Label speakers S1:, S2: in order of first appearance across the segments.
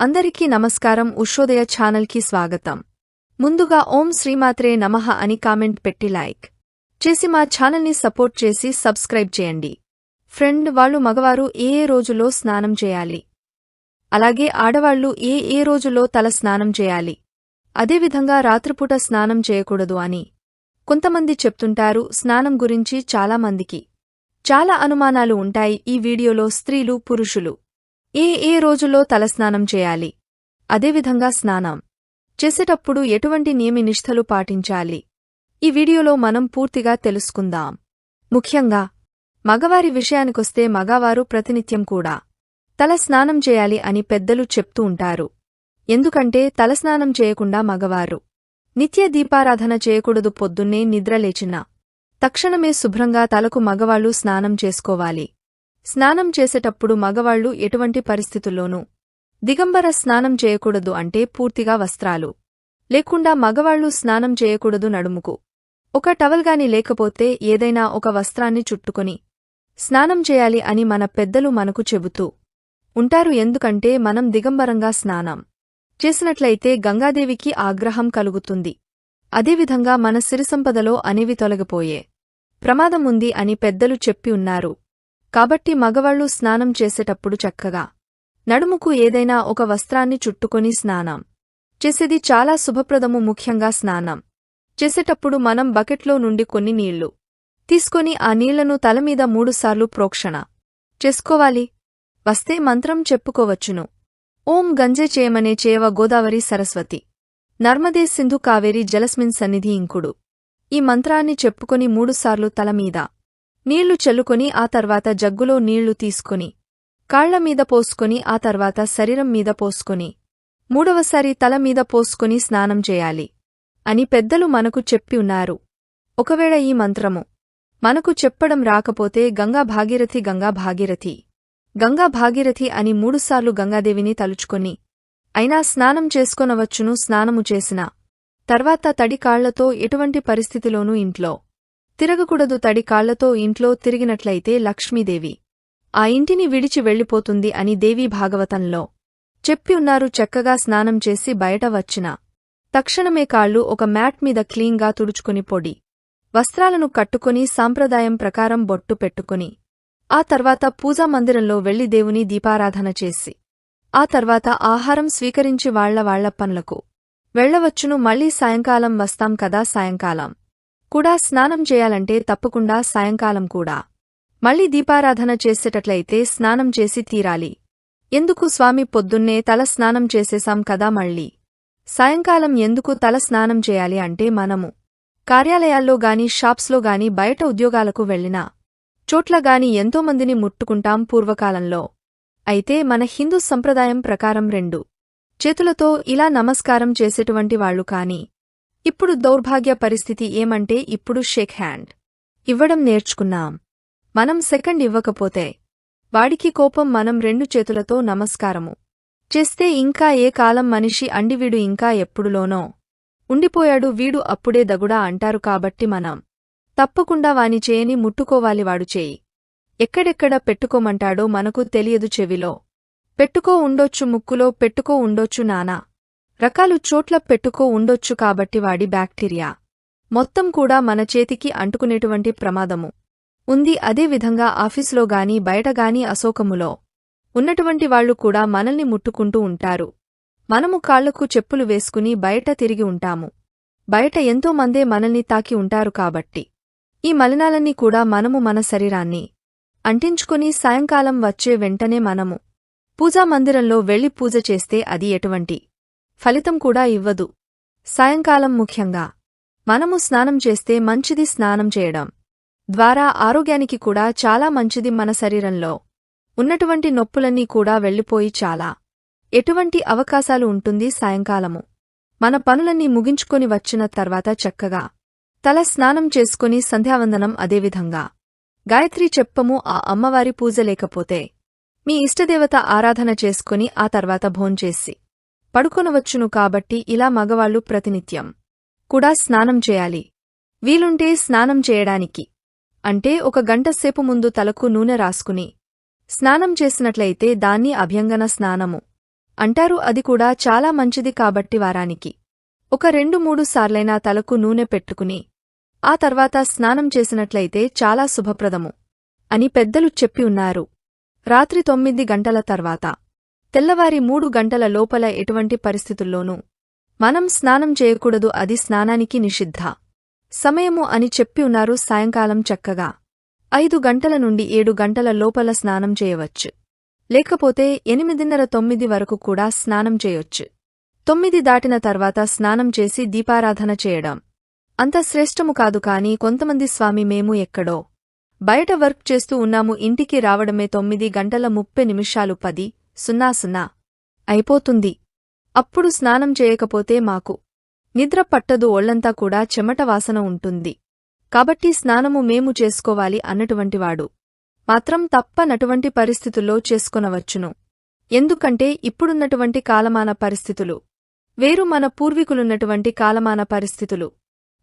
S1: అందరికీ నమస్కారం. ఉషోదయ ఛానల్కి స్వాగతం. ముందుగా ఓం శ్రీమాత్రే నమః అని కామెంట్ పెట్టి లైక్ చేసి మా ఛానల్ని సపోర్ట్ చేసి సబ్స్క్రైబ్ చేయండి. ఫ్రెండ్ వాళ్ళు మగవారు ఏ ఏ రోజులో స్నానం చేయాలి? అలాగే ఆడవాళ్ళు ఏ ఏ రోజులో తల స్నానం చేయాలి? అదేవిధంగా రాత్రిపూట స్నానం చేయకూడదు అని కొంతమంది చెప్తుంటారు. స్నానం గురించి చాలామందికి చాలా అనుమానాలు ఉంటాయి. ఈ వీడియోలో స్త్రీలు పురుషులు ఏ ఏ రోజుల్లో తలస్నానం చేయాలి? అదేవిధంగా స్నానం. చేసేటప్పుడు ఎటువంటి నియమి నిష్ఠలు పాటించాలి? ఈ వీడియోలో మనం పూర్తిగా తెలుసుకుందాం. ముఖ్యంగా మగవారి విషయానికొస్తే మగవారు ప్రతినిత్యం కూడా తల స్నానం చేయాలి అని పెద్దలు చెప్తూ ఉంటారు. ఎందుకంటే తలస్నానం చేయకుండా మగవారు నిత్య దీపారాధన చేయకూడదు పొద్దున్నే నిద్రలేచినా తక్షణమే శుభ్రంగా తలకు మగవాళ్ళు స్నానం చేసుకోవాలి. స్నానం చేసేటప్పుడు మగవాళ్ళు ఎటువంటి పరిస్థితుల్లోనూ దిగంబర స్నానం చేయకూడదు అంటే పూర్తిగా వస్త్రాలు. లేకుండా మగవాళ్ళు స్నానం చేయకూడదు నడుముకు. ఒక టవల్గాని లేకపోతే ఏదైనా ఒక వస్త్రాన్ని చుట్టుకొని స్నానం చేయాలి అని మన పెద్దలు మనకు చెబుతూ ఉంటారు ఎందుకంటే మనం దిగంబరంగా స్నానం చేసినట్లయితే గంగాదేవికి ఆగ్రహం కలుగుతుంది. అదేవిధంగా మన సిరిసంపదలో అనేవి తొలగిపోయే ప్రమాదముంది అని పెద్దలు చెప్పి ఉన్నారు. కాబట్టి మగవాళ్ళు స్నానం చేసేటప్పుడు చక్కగా నడుముకు ఏదైనా ఒక వస్త్రాన్ని చుట్టుకొని స్నానం చేసేది చాలా శుభప్రదము ముఖ్యంగా స్నానం చేసేటప్పుడు మనం బకెట్లో నుండి కొన్ని నీళ్ళు తీసుకొని ఆ నీళ్ళను తలమీద మూడుసార్లు ప్రోక్షణ చేసుకోవాలి. వస్తే మంత్రం చెప్పుకోవచ్చును. ఓం గంజే చేయమనే చేయవ గోదావరి సరస్వతి. నర్మదే సింధు కావేరి జలస్మిన్ సన్నిధి ఇంకుడు. ఈ మంత్రాన్ని చెప్పుకొని మూడుసార్లు తలమీద నీళ్ళు చల్లుకొని ఆ తర్వాత జగ్గులో నీళ్ళు తీసుకుని కాళ్ళమీద పోసుకొని ఆ తర్వాత శరీరం మీద పోసుకొని మూడవసారి తల మీద పోసుకొని స్నానం చేయాలి అని పెద్దలు మనకు చెప్పి ఉన్నారు. ఒకవేళ ఈ మంత్రము మనకు చెప్పడం రాకపోతే గంగా భాగీరథి గంగా భాగీరథి గంగా భాగీరథి అని మూడుసార్లు గంగాదేవిని తలుచుకొని అయినా స్నానం చేసుకొనవచ్చును స్నానము చేసిన తర్వాత తడి కాళ్ళతో ఎటువంటి పరిస్థితిలోనూ ఇంట్లో తిరగకూడదు తడి కాళ్ళతో ఇంట్లో తిరిగినట్లయితే లక్ష్మీదేవి. ఆ ఇంటిని విడిచి వెళ్ళిపోతుంది అని దేవీ భాగవతంలో చెప్పి ఉన్నారు. చక్కగా స్నానం చేసి బయట వచ్చిన తక్షణమే కాళ్ళు ఒక మ్యాట్ మీద క్లీన్గా తుడుచుకుని పొడి వస్త్రాలను కట్టుకుని సాంప్రదాయం ప్రకారం బొట్టు పెట్టుకుని ఆ తర్వాత పూజా మందిరంలో వెళ్ళి దేవుని దీపారాధన చేసి ఆ తర్వాత ఆహారం స్వీకరించి వాళ్ళ వాళ్ళ పనులకు వెళ్ళవచ్చును మళ్ళీ సాయంకాలం వస్తాం కదా సాయంకాలం. కూడా స్నానం చేయాలంటే తప్పకుండా సాయంకాలం కూడా. మళ్ళీ దీపారాధన చేసేటట్లయితే స్నానం చేసి తీరాలి. ఎందుకు స్వామి పొద్దున్నే తల స్నానం చేసేశాం కదా మళ్ళీ? సాయంకాలం ఎందుకు తల స్నానం చేయాలి అంటే మనము. కార్యాలయాల్లో గాని షాప్స్లో గాని బయట ఉద్యోగాలకు వెళ్ళినా చోట్ల గాని ఎంతోమందిని ముట్టుకుంటాం పూర్వకాలంలో. అయితే మన హిందూ సంప్రదాయం ప్రకారం రెండు. చేతులతో ఇలా నమస్కారం చేసేటువంటి వాళ్ళు కాని ఇప్పుడు దౌర్భాగ్య పరిస్థితి ఏమంటే ఇప్పుడు షేక్ హ్యాండ్. ఇవ్వడం నేర్చుకున్నాం. మనం సెకండ్ ఇవ్వకపోతే. వాడికి కోపం మనం రెండు చేతులతో నమస్కారము. చేస్తే ఇంకా ఏ కాలం మనిషి అండివీడు ఇంకా ఎప్పుడులోనో. ఉండిపోయాడు వీడు అప్పుడే దగుడా అంటారు కాబట్టి మనం. తప్పకుండా వాని చేయని ముట్టుకోవాలి వాడు చేయి. ఎక్కడెక్కడ పెట్టుకోమంటాడో మనకు తెలియదు చెవిలో. పెట్టుకో ఉండొచ్చు ముక్కులో పెట్టుకో ఉండొచ్చు నానా. రకాలు చోట్ల పెట్టుకో ఉండొచ్చు కాబట్టి వాడి బ్యాక్టీరియా. మొత్తం కూడా మన చేతికి అంటుకునేటువంటి ప్రమాదము. ఉంది అదేవిధంగా ఆఫీసులో గాని బయటగాని అశోకములో. ఉన్నటువంటి వాళ్ళు కూడా మనల్ని ముట్టుకుంటూ ఉంటారు. మనము కాళ్ళకు చెప్పులు వేసుకుని బయట తిరిగి ఉంటాము. బయట ఎంతో మందే మనల్ని తాకి ఉంటారు కాబట్టి. ఈ మలినాలన్నీ కూడా మనము మన శరీరాన్ని. అంటించుకుని సాయంకాలం వచ్చే వెంటనే మనము. పూజామందిరంలో వెళ్ళి పూజ చేస్తే అది ఎటువంటి ఫలితం కూడా ఇవ్వదు. సాయంకాలం ముఖ్యంగా. మనము స్నానం చేస్తే మంచిది స్నానం చేయడం. ద్వారా ఆరోగ్యానికి కూడా చాలా మంచిది మన శరీరంలో. ఉన్నటువంటి నొప్పులన్నీ కూడా వెళ్ళిపోయి చాలా. ఎటువంటి అవకాశాలు ఉంటుంది సాయంకాలము. మన పనులన్నీ ముగించుకొని వచ్చిన తర్వాత చక్కగా. తల స్నానం చేసుకుని సంధ్యావందనం అదేవిధంగా. గాయత్రి చెప్పము ఆ అమ్మవారి పూజ లేకపోతే. మీ ఇష్టదేవత ఆరాధన చేసుకుని ఆ తర్వాత భోంచేసి. పడుకొనవచ్చును కాబట్టి ఇలా మగవాళ్ళు ప్రతినిత్యం కూడా స్నానం చేయాలి. వీలుంటే స్నానం చేయడానికి. అంటే ఒక గంటసేపు ముందు తలకు నూనె రాసుకుని స్నానం చేసినట్లయితే దాన్ని అభ్యంగన స్నానము అంటారు. అది కూడా చాలా మంచిది కాబట్టి వారానికి. ఒక రెండు మూడు సార్లైనా తలకు నూనె పెట్టుకుని ఆ తర్వాత స్నానం చేసినట్లయితే చాలా శుభప్రదము అని పెద్దలు చెప్పి ఉన్నారు. రాత్రి తొమ్మిది గంటల తర్వాత. తెల్లవారి మూడు గంటల లోపల ఎటువంటి పరిస్థితుల్లోనూ. మనం స్నానం చేయకూడదు అది స్నానానికి నిషిద్ధ. సమయము అని చెప్పి ఉన్నారు సాయంకాలం చక్కగా. ఐదు గంటల నుండి ఏడు గంటల లోపల స్నానం చేయవచ్చు. లేకపోతే ఎనిమిదిన్నర తొమ్మిది వరకు కూడా స్నానం చేయొచ్చు. తొమ్మిది దాటిన తర్వాత స్నానం చేసి దీపారాధన చేయడం. అంత శ్రేష్టము కాదు కాని కొంతమంది స్వామి మేము ఎక్కడో. బయట వర్క్ చేస్తూ ఉన్నాము ఇంటికి రావడమే తొమ్మిది గంటల ముప్పై నిమిషాలు పది సున్నా సున్నా. అయిపోతుంది. అప్పుడు స్నానం చేయకపోతే మాకు నిద్ర పట్టదు ఒళ్ళంతా కూడా చెమట వాసన ఉంటుంది. కాబట్టి స్నానము మేము చేసుకోవాలి అన్నటువంటివాడు. మాత్రం తప్పనటువంటి పరిస్థితుల్లో చేసుకొనవచ్చును. ఎందుకంటే ఇప్పుడున్నటువంటి కాలమాన పరిస్థితులు వేరు మన పూర్వీకులున్నటువంటి కాలమాన పరిస్థితులు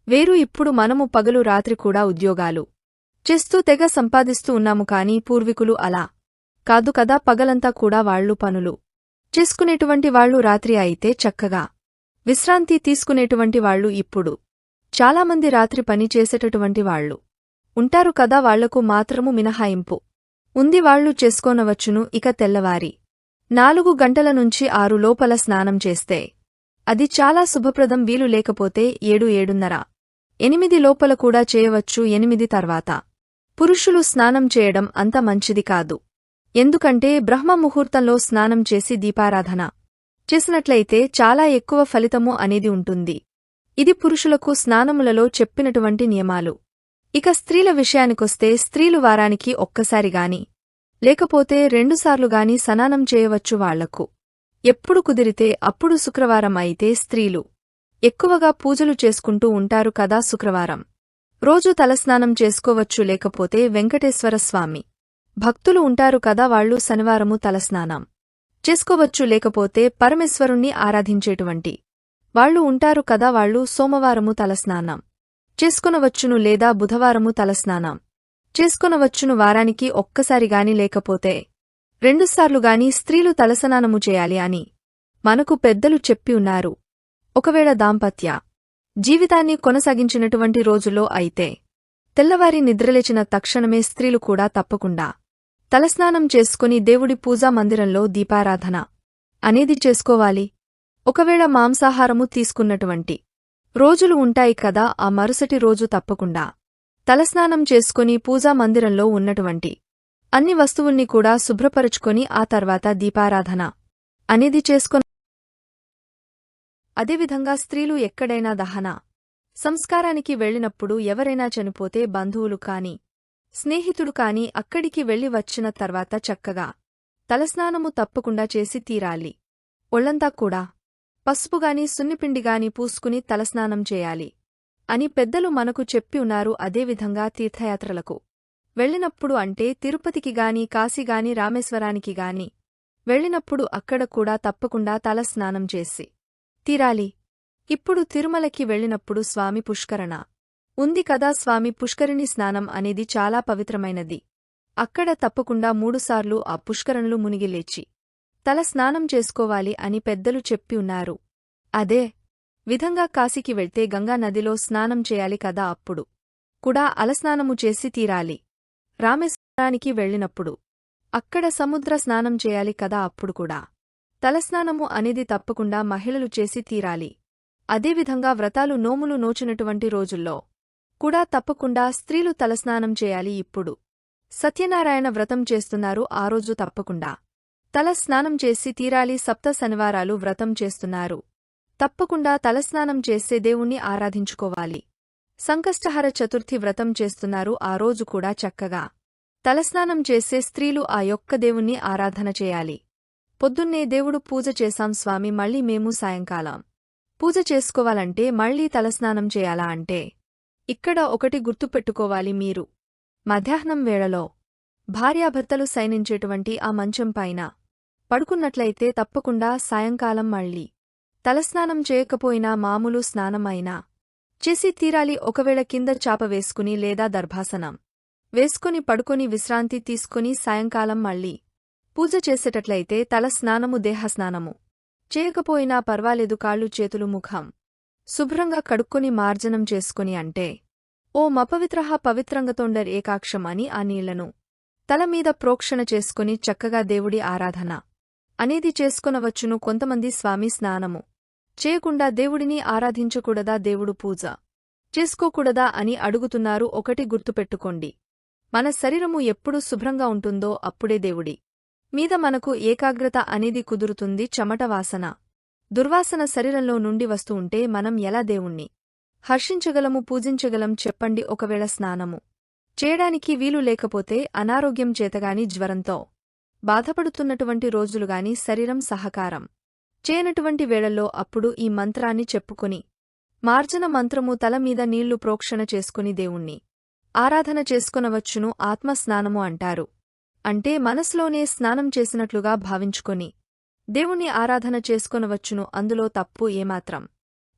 S1: వేరు. ఇప్పుడు మనము పగలు రాత్రి కూడా ఉద్యోగాలు చేస్తూ తెగ సంపాదిస్తూ ఉన్నాము కాని పూర్వీకులు అలా కాదు కదా పగలంతా కూడా వాళ్ళు పనులు. చేసుకునేటువంటి వాళ్ళు రాత్రి అయితే చక్కగా. విశ్రాంతి తీసుకునేటువంటి వాళ్ళు ఇప్పుడు. చాలామంది రాత్రి పని చేసేటటువంటి వాళ్ళు ఉంటారు కదా వాళ్ళకు మాత్రము మినహాయింపు. ఉంది వాళ్ళు చేసుకోనవచ్చును ఇక తెల్లవారి. నాలుగు గంటల నుంచి ఆరు లోపల స్నానం చేస్తే. అది చాలా శుభప్రదం వీలు లేకపోతే ఏడు ఏడున్నర. ఎనిమిది లోపల కూడా చేయవచ్చు ఎనిమిది తర్వాత. పురుషులు స్నానం చేయడం అంత మంచిది కాదు. ఎందుకంటే బ్రహ్మ ముహూర్తంలో స్నానం చేసి దీపారాధన చేసినట్లయితే చాలా ఎక్కువ ఫలితము అనేది ఉంటుంది. ఇది పురుషులకు స్నానములలో చెప్పినటువంటి నియమాలు. ఇక స్త్రీల విషయానికొస్తే స్త్రీలు వారానికి ఒక్కసారిగాని లేకపోతే రెండుసార్లుగాని స్నానం చేయవచ్చు వాళ్ళకు. ఎప్పుడు కుదిరితే అప్పుడు శుక్రవారం అయితే స్త్రీలు ఎక్కువగా పూజలు చేసుకుంటూ ఉంటారు కదా శుక్రవారం. రోజు తలస్నానం చేసుకోవచ్చు లేకపోతే వెంకటేశ్వర స్వామి. భక్తులు ఉంటారు కదా వాళ్ళు శనివారము తలస్నానం చేసుకోవచ్చు లేకపోతే పరమేశ్వరుణ్ణి ఆరాధించేటువంటి. వాళ్ళు ఉంటారు కదా వాళ్ళు సోమవారము తలస్నానం. చేసుకొనవచ్చును లేదా బుధవారము తలస్నానం. చేసుకొనవచ్చును వారానికి ఒక్కసారిగాని లేకపోతే రెండుసార్లుగాని స్త్రీలు తలస్నానము చేయాలి అని మనకు పెద్దలు చెప్పి ఉన్నారు. ఒకవేళ దాంపత్య జీవితాన్ని కొనసాగించినటువంటి రోజుల్లో అయితే తెల్లవారి నిద్రలేచిన తక్షణమే స్త్రీలు కూడా తప్పకుండా తలస్నానం చేసుకుని దేవుడి పూజా మందిరంలో దీపారాధన. అనేది చేసుకోవాలి. ఒకవేళ మాంసాహారము తీసుకున్నటువంటి రోజులు ఉంటాయి కదా ఆ మరుసటి రోజు తప్పకుండా. తలస్నానం చేసుకుని పూజా మందిరంలో ఉన్నటువంటి అన్ని వస్తువుల్ని కూడా శుభ్రపరుచుకొని ఆ తర్వాత దీపారాధన. అనేది చేసుకొని అదేవిధంగా స్త్రీలు ఎక్కడైనా దహన సంస్కారానికి వెళ్ళినప్పుడు ఎవరైనా చనిపోతే బంధువులు కాని స్నేహితుడు కాని అక్కడికి వెళ్ళి వచ్చిన తర్వాత చక్కగా తలస్నానము తప్పకుండా చేసి తీరాలి. ఒళ్ళంతా కూడా పసుపుగాని సున్నిపిండిగాని పూసుకుని తలస్నానం చేయాలి అని పెద్దలు మనకు చెప్పి ఉన్నారు అదేవిధంగా తీర్థయాత్రలకు. వెళ్ళినప్పుడు అంటే తిరుపతికి గాని కాశీగాని రామేశ్వరానికి గాని వెళ్ళినప్పుడు అక్కడ కూడా తప్పకుండా తలస్నానం చేసి తీరాలి. ఇప్పుడు తిరుమలకి వెళ్ళినప్పుడు స్వామి పుష్కరణ. ఉంది కదా స్వామి పుష్కరిణి స్నానం అనేది చాలా పవిత్రమైనది. అక్కడ తప్పకుండా మూడుసార్లు ఆ పుష్కరణులు మునిగిలేచి తల స్నానం చేసుకోవాలి అని పెద్దలు చెప్పి ఉన్నారు. అదే విధంగా కాశీకి వెళ్తే గంగా నదిలో స్నానం చేయాలి కదా అప్పుడు. కూడా అలస్నానము చేసి తీరాలి. రామేశ్వరానికి వెళ్ళినప్పుడు. అక్కడ సముద్ర స్నానం చేయాలి కదా అప్పుడు కూడా. తలస్నానము అనేది తప్పకుండా మహిళలు చేసి తీరాలి. అదేవిధంగా వ్రతాలు నోములు నోచినటువంటి రోజుల్లో. కూడా తప్పకుండా స్త్రీలు తలస్నానం చేయాలి ఇప్పుడు. సత్యనారాయణ వ్రతం చేస్తున్నారు ఆ రోజు తప్పకుండా. తల స్నానం చేసి తీరాలి సప్త శనివారాలు వ్రతం చేస్తున్నారు. తప్పకుండా తలస్నానం చేసే దేవుణ్ణి ఆరాధించుకోవాలి. సంకష్టహర చతుర్థి వ్రతం చేస్తున్నారు ఆ రోజు కూడా చక్కగా. తలస్నానం చేసే స్త్రీలు ఆ యొక్క దేవుణ్ణి ఆరాధన చేయాలి. పొద్దున్నే దేవుడు పూజ చేశాం స్వామి మళ్ళీ మేము సాయంకాలం. పూజ చేసుకోవాలంటే మళ్ళీ తలస్నానం చేయాలా అంటే ఇక్కడ ఒకటి గుర్తుపెట్టుకోవాలి మీరు. మధ్యాహ్నం వేళలో భార్యాభర్తలు శయనించేటువంటి ఆ మంచం పైన పడుకున్నట్లయితే తప్పకుండా సాయంకాలం మళ్ళీ తలస్నానం చేయకపోయినా మామూలు స్నానం అయినా చేసి తీరాలి ఒకవేళ కింద చాప వేసుకుని లేదా దర్భాసనం వేసుకుని పడుకొని విశ్రాంతి తీసుకుని సాయంకాలం మళ్ళీ పూజ చేసేటట్లయితే తల స్నానము దేహస్నానము. చేయకపోయినా పర్వాలేదు కాళ్ళు చేతులు ముఖం. శుభ్రంగా కడుక్కొని మార్జనం చేసుకుని అంటే ఓ మపవిత్రహ పవిత్రంగతోండర్ ఏకాక్షం అని ఆ నీళ్ళను తలమీద ప్రోక్షణ చేసుకుని చక్కగా దేవుడి ఆరాధన అనేది చేసుకొనవచ్చును కొంతమంది స్వామి స్నానము. చేయకుండా దేవుడిని ఆరాధించకూడదా దేవుడు పూజ? చేసుకోకూడదా అని అడుగుతున్నారు ఒకటి గుర్తుపెట్టుకోండి. మన శరీరము ఎప్పుడు శుభ్రంగా ఉంటుందో అప్పుడే దేవుడి మీద మనకు ఏకాగ్రత అనేది కుదురుతుంది చెమట వాసన. దుర్వాసన శరీరంలో నుండి వస్తూ ఉంటే మనం ఎలా దేవుణ్ణి? హర్షించగలము పూజించగలం చెప్పండి ఒకవేళ స్నానము. చేయడానికి వీలు లేకపోతే అనారోగ్యం చేతగాని జ్వరంతో బాధపడుతున్నటువంటి రోజులుగాని శరీరం సహకారం. చేయనటువంటి వేళల్లో అప్పుడు ఈ మంత్రాన్ని చెప్పుకుని మార్జన మంత్రము తల మీద నీళ్ళు ప్రోక్షణ చేసుకుని దేవుణ్ణి. ఆరాధన చేసుకొనవచ్చును ఆత్మస్నానము అంటారు. అంటే మనసులోనే స్నానం చేసినట్లుగా భావించుకొని దేవుణ్ణి ఆరాధన చేసుకొనవచ్చును అందులో తప్పు ఏమాత్రం.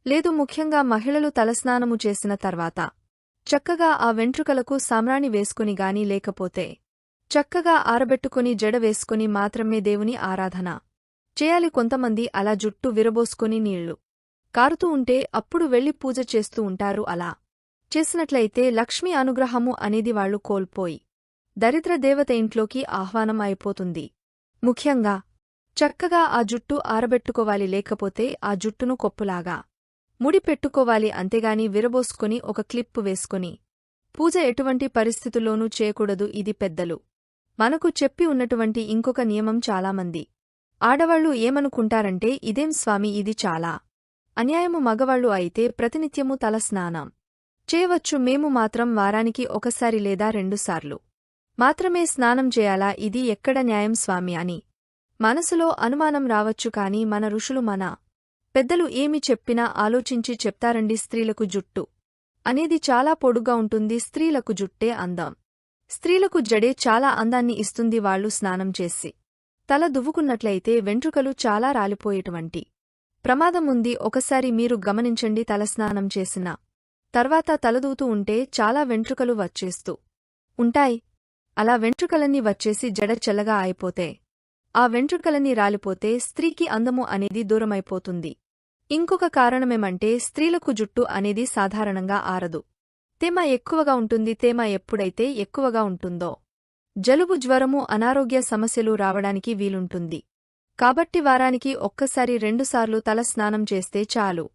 S1: లేదు ముఖ్యంగా మహిళలు తలస్నానము చేసిన తర్వాత. చక్కగా ఆ వెంట్రుకలకు సామ్రాణి వేసుకుని గాని లేకపోతే. చక్కగా ఆరబెట్టుకుని జడ వేసుకుని మాత్రమే దేవుని ఆరాధన. చేయాలి కొంతమంది అలా జుట్టు విరబోసుకుని నీళ్ళు. కారుతూ ఉంటే అప్పుడు వెళ్ళి పూజ చేస్తూ ఉంటారు అలా. చేసినట్లయితే లక్ష్మీ అనుగ్రహము అనేది వాళ్ళు కోల్పోయి. దరిద్ర దేవత ఇంట్లోకి ఆహ్వానం అయిపోతుంది. ముఖ్యంగా చక్కగా ఆ జుట్టు ఆరబెట్టుకోవాలి లేకపోతే ఆ జుట్టును కొప్పులాగా. ముడి పెట్టుకోవాలి అంతేగాని విరబోసుకుని ఒక క్లిప్పు వేసుకుని. పూజ ఎటువంటి పరిస్థితుల్లోనూ చేయకూడదు ఇది పెద్దలు. మనకు చెప్పి ఉన్నటువంటి ఇంకొక నియమం చాలామంది. ఆడవాళ్ళు ఏమనుకుంటారంటే ఇదేం స్వామి ఇది చాలా. అన్యాయము మగవాళ్ళు అయితే ప్రతినిత్యము తల స్నానం. చేయవచ్చు మేము మాత్రం వారానికి ఒకసారి లేదా రెండుసార్లు మాత్రమే స్నానం చేయాలా ఇది ఎక్కడ న్యాయం స్వామి అని. మనసులో అనుమానం రావచ్చు కాని మన ఋషులు మన పెద్దలు ఏమి చెప్పినా ఆలోచించి చెప్తారండి స్త్రీలకు జుట్టు అనేది చాలా పొడుగ్గా ఉంటుంది స్త్రీలకు జుట్టే అందం. స్త్రీలకు జడే చాలా అందాన్ని ఇస్తుంది వాళ్ళు స్నానం చేసి. తల దువ్వుకున్నట్లయితే వెంట్రుకలు చాలా రాలిపోయేటువంటి ప్రమాదముంది ఒకసారి మీరు గమనించండి తలస్నానం చేసిన తర్వాత తలదూతూ ఉంటే చాలా వెంట్రుకలు వచ్చేస్తూ ఉంటాయి. అలా వెంట్రుకలన్నీ వచ్చేసి జడ చల్లగా అయిపోతే ఆ వెంట్రుకలన్నీ రాలిపోతే స్త్రీకి అందము అనేది దూరమైపోతుంది. ఇంకొక కారణమేమంటే స్త్రీలకు జుట్టు అనేది సాధారణంగా ఆరదు. తేమ ఎక్కువగా ఉంటుంది తేమ ఎప్పుడైతే ఎక్కువగా ఉంటుందో. జలుబు జ్వరము అనారోగ్య సమస్యలు రావడానికి వీలుంటుంది. కాబట్టి వారానికి ఒక్కసారి రెండుసార్లు తల స్నానం చేస్తే చాలు.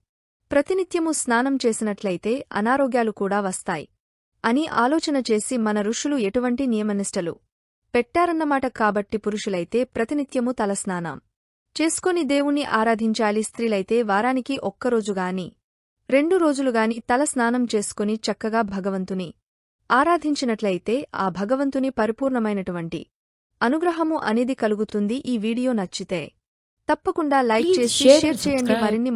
S1: ప్రతినిత్యము స్నానం చేసినట్లయితే అనారోగ్యాలు కూడా వస్తాయి. అని ఆలోచన చేసి మన ఋషులు ఎటువంటి నియమనిష్టలు? పెట్టారన్నమాట కాబట్టి పురుషులైతే ప్రతినిత్యము తలస్నానం చేసుకొని దేవుణ్ణి ఆరాధించాలి స్త్రీలైతే వారానికి ఒక్కరోజుగాని రెండు రోజులుగాని తలస్నానం చేసుకుని చక్కగా భగవంతుని ఆరాధించినట్లయితే ఆ భగవంతుని పరిపూర్ణమైనటువంటి అనుగ్రహము అనేది కలుగుతుంది ఈ వీడియో నచ్చితే తప్పకుండా లైక్ చేసి షేర్ చేయండి. మరిన్ని